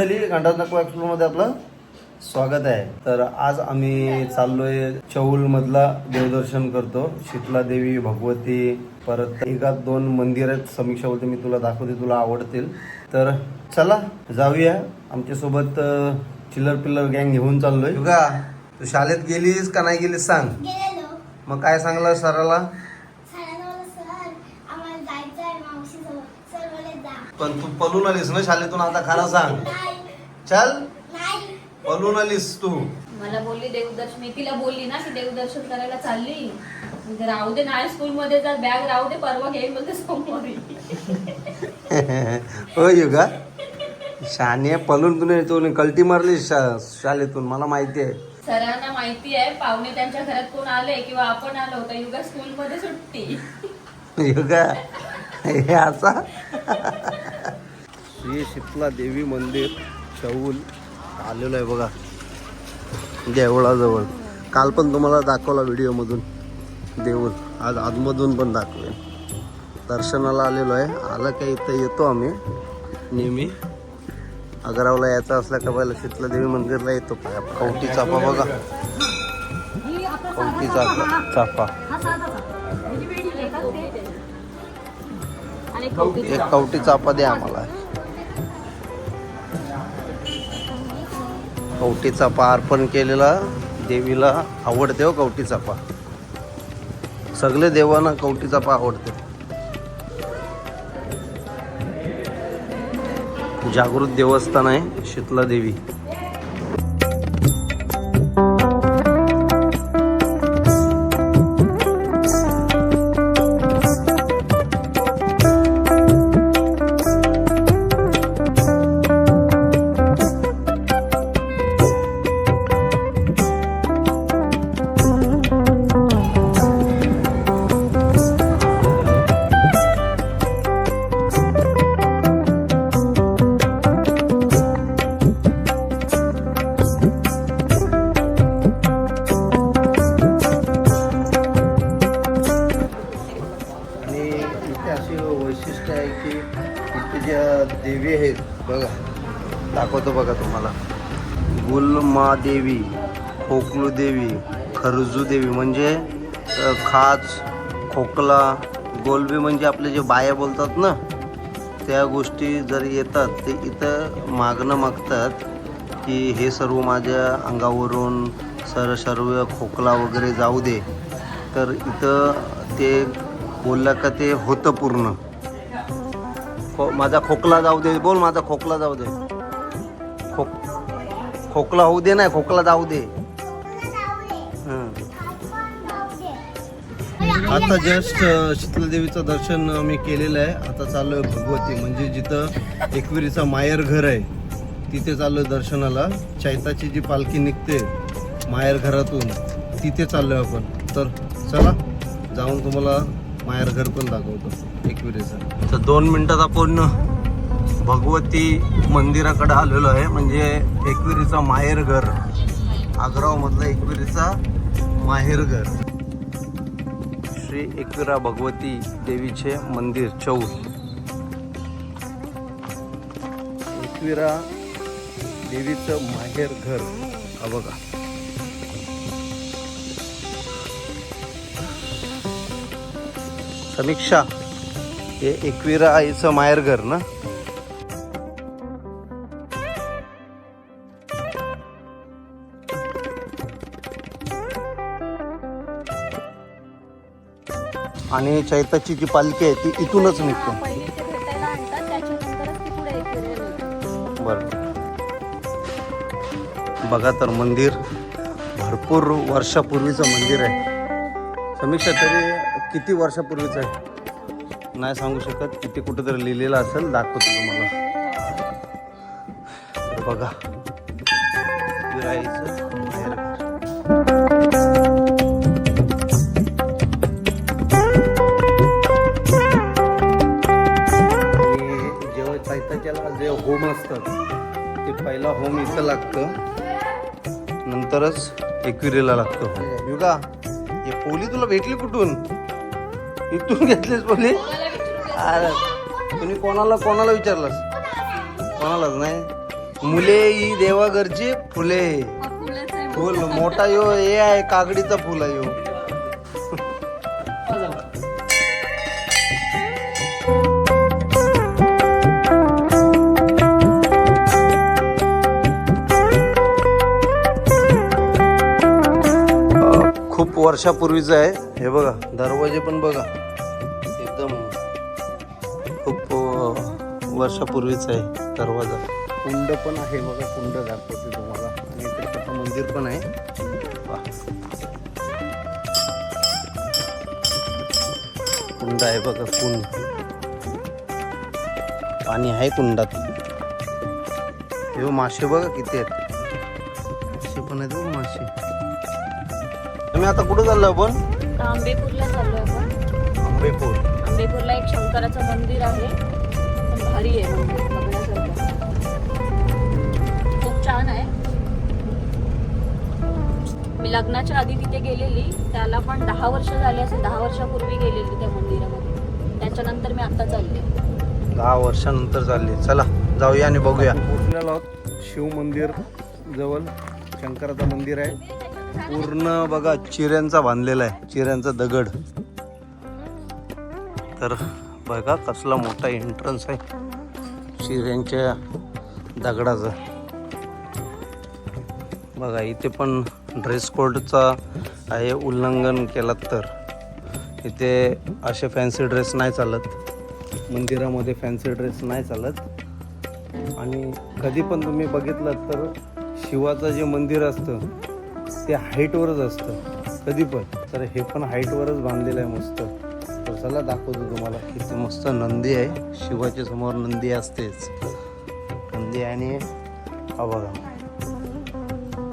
मंडळी गांडानाको मध्ये आपलं स्वागत आहे. तर आज आम्ही चाललोय चौल मधला देवदर्शन करतो. शीतला देवी भगवती परत एका दोन मंदिर आहेत. समीक्षा बोलते मी तुला दाखवते तुला आवडतील. तर चला जाऊया. आमच्यासोबत अं, चिल्लर पिल्लर गँग घेऊन चाललोय. का तू शाळेत गेलीस का नाही गेलीस सांग. गेलेलो. मग काय सांगला सराला? पण तू पळून आलीस ना शाळेतून आता खरं सांग. चल. नाही. पळून आलीस तू. मला बोलली देवदर्शन. मी तिला बोलली ना की देवदर्शन करायला चालली. म्हणजे राहू दे नाही स्कूल मध्ये जर बॅग राहू दे परवा घेईन बोलते सोमवारी. हो युगा. शाने पळून तुने तू कल्टी मारली शा- शाळेतून. मला माहिती आहे. सरांना माहिती आहे पाहुणे त्यांच्या घरात कोण आले किंवा आपण आलो तर युगा स्कूल मध्ये सुट्टी. युगा हे असा? श्री शीतला देवी मंदिर. चौल आलेलो आहे बघा. देवळाजवळ. काल पण तुम्हाला दाखवला व्हिडिओमधून. देऊळ. आज आतमधून पण दाखवेन. दर्शनाला आलेलो आहे. आलं का इथं? येतो आम्ही. नेहमी. अगरावला यायचं असलं का पहिलं? शीतला देवी मंदिरला येतो. कवटी चाफा बघा. कवटी चाफा चाफा एक कवटी चापा द्या आम्हाला. कवटी चापा अर्पण केलेला देवीला आवडते हो कवटी चापा सगळे देवांना कवटी चापा आवडते. जागृत देवस्थान आहे शीतला देवी. गुलमादेवी खोकलूदेवी खोकलू देवी म्हणजे खाच खोकला गोलबी म्हणजे आपले जे बाया बोलतात ना त्या गोष्टी जर येतात ते इथं मागणं मागतात की हे सर्व माझ्या अंगावरून सर सर्व खोकला वगैरे जाऊ दे. तर इथं ते बोललं का ते होतं पूर्ण. खो माझा खोकला जाऊ दे बोल माझा खोकला जाऊ दे. खोकला होऊ दे नाही खोकला जाऊ दे. हं. आता जस्ट शीतला देवीचं दर्शन आम्ही केलेलं आहे. आता चालू आहे भगवती म्हणजे जिथं एकविरीचा माहेर घर आहे तिथे चालू आहे दर्शनाला. चैताची जी पालखी निघते माहेर घरातून तिथे चाललो आहे आपण. तर चला जाऊन तुम्हाला माहेर घर पण दाखवतो एकविरीचं. तर दोन मिनिटात आपण भगवती मंदिराकडे आलेलो आहे. म्हणजे एकविरीचा माहेरघर. घर एकविरीचा माहेरघर. श्री एकविरा भगवती देवीचे मंदिर चौल एकविरा देवीचं माहेरघर. हा बघा. समीक्षा हे एकविरा आईचं माहेरघर ना? आणि चैताची जी पालखी आहे ती इथूनच निघते. बरं. बघा तर मंदिर भरपूर वर्षापूर्वीचं मंदिर आहे. समीक्षा तरी किती वर्षापूर्वीचं आहे? नाही सांगू शकत किती कुठेतरी लिहिलेलं असेल दाखवतो तुम्हाला. बघा. होम असतात ते पहिला होम इथं लागतं. नंतरच एकविरीला लागतं युगा हे पोली तुला भेटली कुठून? इथून घेतलीस पोली? अरे तुम्ही कोणाला कोणाला विचारलास? कोणालाच नाही. मुले ही देवाघरची फुले. फुलाचा आहे. फुल मोठा यो हे आहे काकडीचा फुल आहे यो. वर्षापूर्वीचं आहे. हे बघा दरवाजे पण बघा. एकदम खूप वर्षापूर्वीचा आहे दरवाजा. कुंड पण आहे बघा कुंड दाखवते तुम्हाला. आणि इकडे मंदिर पण आहे. कुंड आहे बघा कुंड. पाणी आहे कुंडात हे मासे बघा किती आहेत. तुम्ही आता कुठं चाललो आपण? आंबेपूरला चाललोय आपण. आंबेपूर. आंबेपूरला एक शंकराचं मंदिर आहे. पण भारी आहे मंदिर बघण्यासारखं. खूप छान आहे. मी लग्नाच्या आधी तिथे गेलेली. त्याला पण दहा वर्ष झाले असेल दहा वर्षापूर्वी गेलेली त्या मंदिरामध्ये. त्याच्यानंतर मी आता चालले दहा वर्षानंतर चालली चला जाऊया आणि बघूया. शिव मंदिर जवळ. शंकराचं मंदिर आहे. पूर्ण बघा चिऱ्यांचा बांधलेला आहे. चिऱ्यांचा दगड. तर बघा कसला मोठा एंट्रन्स आहे. चिऱ्यांच्या दगडाचा. बघा इथे पण ड्रेस कोडचा आहे उल्लंघन केलं तर. इथे असे फॅन्सी ड्रेस नाही चालत. मंदिरामध्ये फॅन्सी ड्रेस नाही चालत. आणि कधी पण तुम्ही बघितलं तर शिवाचं जे मंदिर असतं ते हाईटवरच असतं. कधी पण. तर हे पण हाईटवरच बांधलेलं आहे मस्त. तर चला दाखवतो तुम्हाला. इथे मस्त नंदी आहे. शिवाच्या समोर नंदी असतेच. नंदी आणि हा बघा.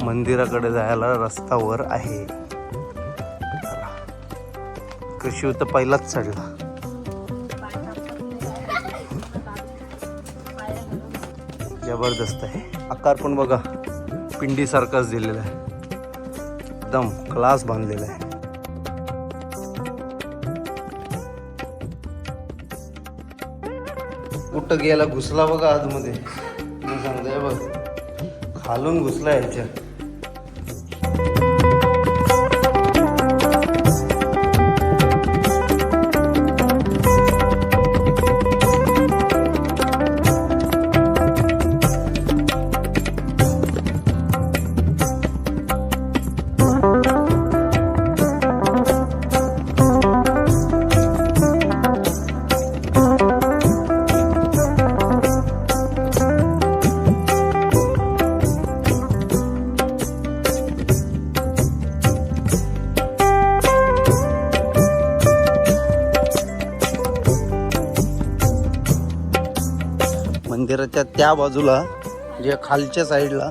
मंदिराकडे जायला रस्तावर आहे. शिव तर पहिलाच चढला. जबरदस्त आहे. आकार पण बघा. पिंडीसारखाच दिलेला आहे. एकदम क्लास बांधलेला आहे. कुठं गेला घुसला बघा आतमध्ये. मी सांगतोय बघ. खालून घुसला ह्याच्यात त्या त्या बाजूला जे खालच्या साईडला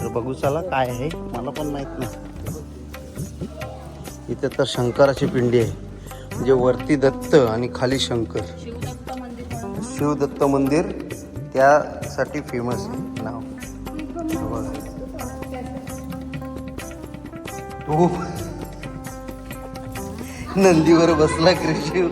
तर बघू चला काय आहे. मला पण माहीत नाही. इथे तर शंकराची पिंडी आहे. म्हणजे वरती दत्त आणि खाली शंकर. शिवदत्त मंदिर. त्यासाठी फेमस आहे. नाव. बघा. नंदीवर बसला कृषी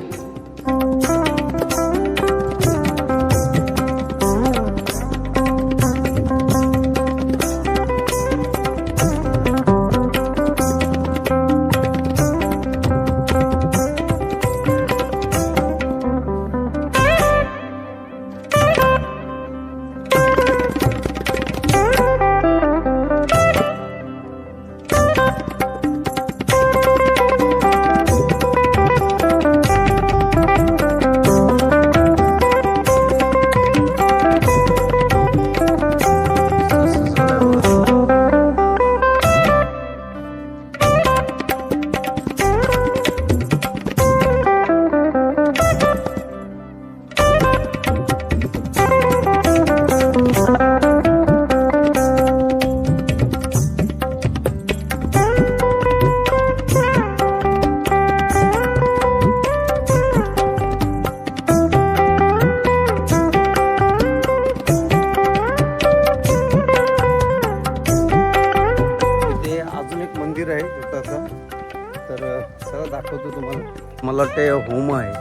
मला वाटते होम आहे.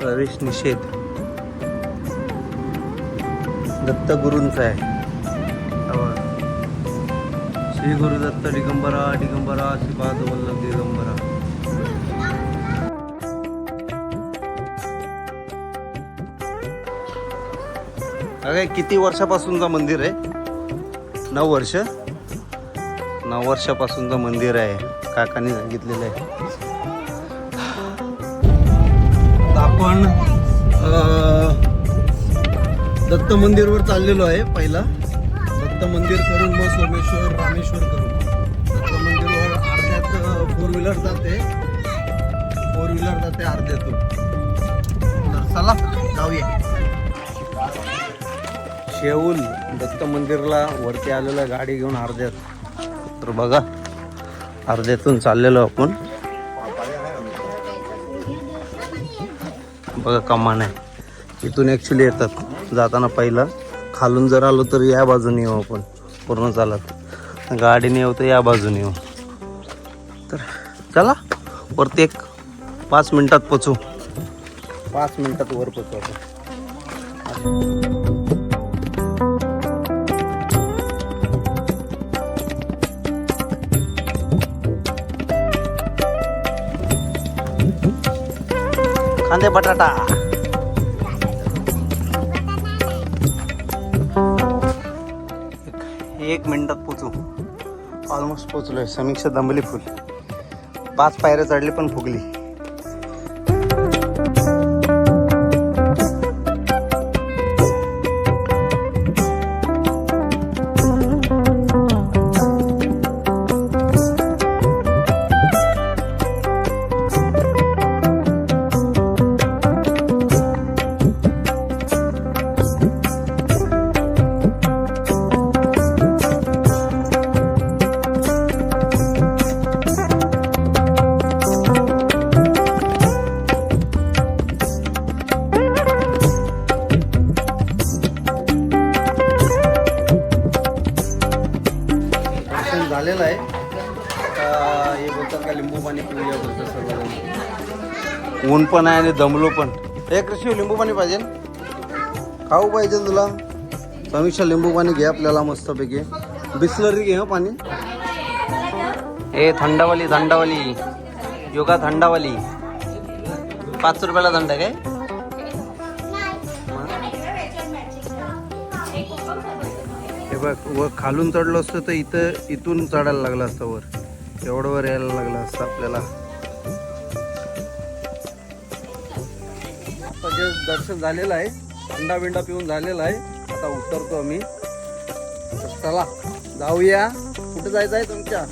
प्रवेश निषेध. दत्तगुरूंचा आहे. श्री गुरु दत्त दिगंबरा दिगंबरा श्रीपाद वल्लभ दिगंबरा. अरे किती वर्षापासूनचं मंदिर आहे? नऊ वर्ष? नऊ वर्षापासूनचं मंदिर आहे. काकांनी सांगितलेलं आहे. आपण दत्त मंदिरवर चाललेलो आहे पहिला. दत्त मंदिर करून मग सोमेश्वर रामेश्वर करून. दत्त मंदिरवर अर्ध्यात फोर व्हीलर जाते. फोर व्हीलर जाते अर्ध्यातून. तर चला जाऊया. शेऊल दत्त मंदिरला वरती आलेलं गाडी घेऊन अर्ध्यात. तर बघा अर्ध्यातून चाललेलो आपण. बघा कमान. आहे इथून ॲक्च्युली येतात. जाताना पहिला. खालून जर आलो तर या बाजूने येऊ आपण. पूर्ण चालत. गाडीने येऊ तर या बाजूने येऊ. तर चला. वरती एक पाच मिनटात पोचू. पाच मिनटात वर पोचू आपण. कांदे बटाटा. एक मिनिटात पोचू. ऑलमोस्ट पोचलोय. समीक्षा दंबली फुल. पाच पायऱ्या चढली पण फुगली. पण आहे आणि दमलो पण. हे कृषी लिंबू पाणी पाहिजे खाऊ पाहिजे तुला? समीक्षा लिंबू पाणी घे आपल्याला मस्तपैकी. बिस्लरी घे हं पाणी. ए थंडावाली थंडावाली. योगा थंडावाली. पाच रुपयाला थंड आहे काय? हे बघ व खालून चढलो असतो तर इथं इथून चढायला लागलं असतं वर. एवढं वर यायला लागलं असतं आपल्याला. दर्शन झालेलं आहे. अंडा बिंडा पिऊन झालेला आहे. आता उतरतो आम्ही. चला जाऊया. कुठे जायचं आहे तुमच्या?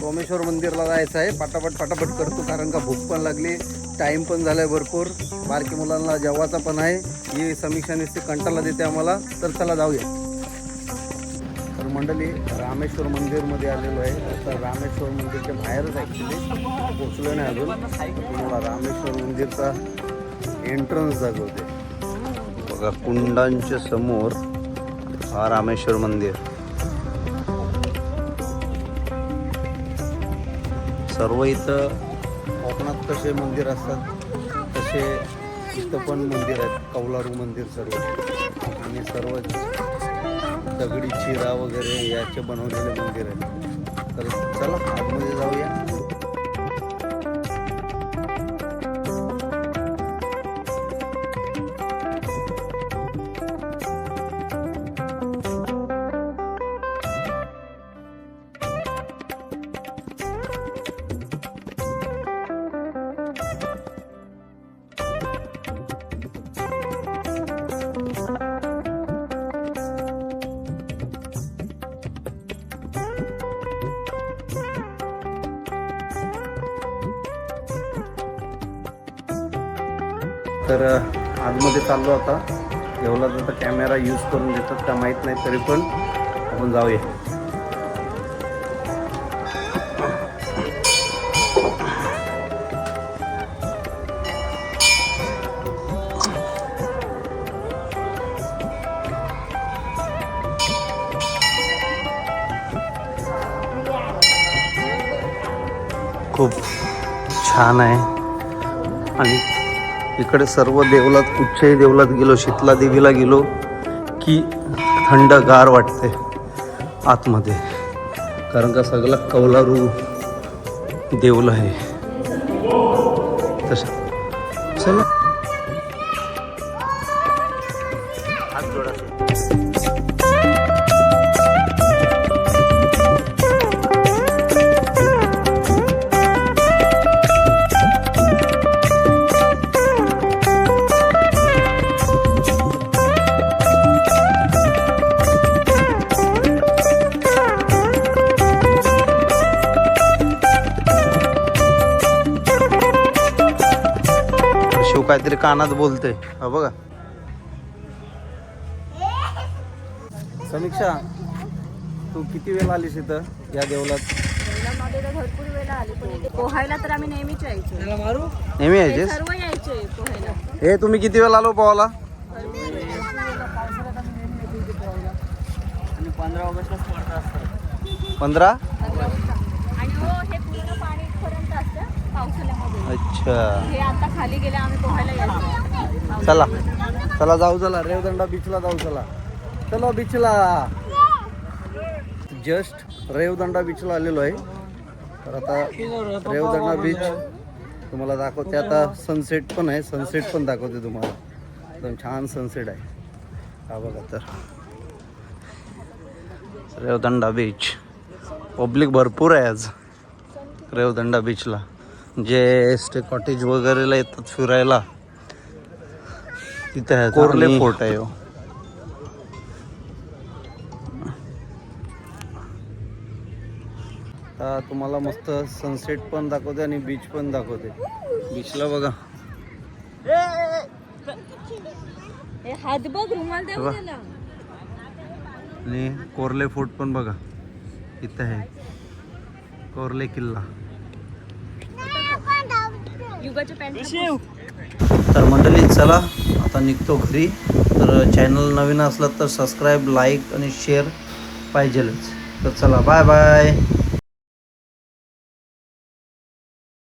सोमेश्वर मंदिरला जायचं आहे. पटापट पटापट करतो कारण का भूक पण लागली. टाइम पण झालाय भरपूर. बारकी मुलांना जेवायचा पण आहे. ही समीक्षा नुसती कंटाला देते आम्हाला. तर चला जाऊया. मंडळी रामेश्वर मंदिरमध्ये आलेलो आहे. तर रामेश्वर मंदिरच्या बाहेरच ॲक्च्युली पोचलो नाही अजून. तुम्हाला रामेश्वर मंदिरचा एंट्रन्स दाखवते. बघा कुंडांच्या समोर हा रामेश्वर मंदिर. सर्व इथं कोकणात कसे मंदिर असतात तसे इथं पण मंदिर आहेत. कौलारू मंदिर सर्व. आणि सर्व दगडी चिरा वगैरे याचे बनवलेले मंदिर आहे. तर चला आतमध्ये जाऊया. तर आतमध्ये चाललो आता. एवढा तर कॅमेरा यूज करून देतात का माहीत नाही तरी पण आपण जाऊया. खूप छान आहे. आणि इकडे सर्व देवलात कुठच्याही देवलात गेलो शीतला देवीला गेलो की थंड गार वाटते आतमध्ये. कारण का सगळं कौलारू देवलं आहे. तसं चला. हात जोडा. काहीतरी कानात बोलते हा बघा. समीक्षा तू किती वेळ आलीस इथं या देवलात भरपूर वेळा आली पण पोहायला तर आम्ही नेहमीच यायचो नेहमी सर्व यायचे पोहायला हे तुम्ही किती वेळ आलो पोहाला पंधरा आणि हो हे पूर्ण पाणी इथपर्यंत असतं पावसाळ्यामध्ये अच्छा. हे आता खाली गेले आम्ही पोहायला यायचो. चला. चला जाऊ चला. रेवदंडा बीचला जाऊ चला. चलो बीचला जस्ट रेवदंडा बीचला आलेलो आहे. तर आता रेवदंडा बीच तुम्हाला दाखवते. आता सनसेट पण आहे. सनसेट पण दाखवते तुम्हाला. एकदम छान सनसेट आहे. हा बघा तर. रेवदंडा बीच पब्लिक भरपूर आहे आज. रेवदंडा बीचला जे स्टे कॉटेज वगैरेला येतात फिरायला तिथे आहे. कोरले फोर्ट. आहे हो. आता तुम्हाला मस्त सनसेट पण दाखवते आणि बीच पण दाखवते. बीचला बघा. आणि कोरले फोर्ट पण बघा. इथे आहे. कोरले किल्ला. युगाच्या पॅन्ट तर मंडळी चला आता निघतो घरी. तर चॅनल नवीन असलं तर सबस्क्राईब लाईक आणि शेअर पाहिजेलच. तर चला बाय बाय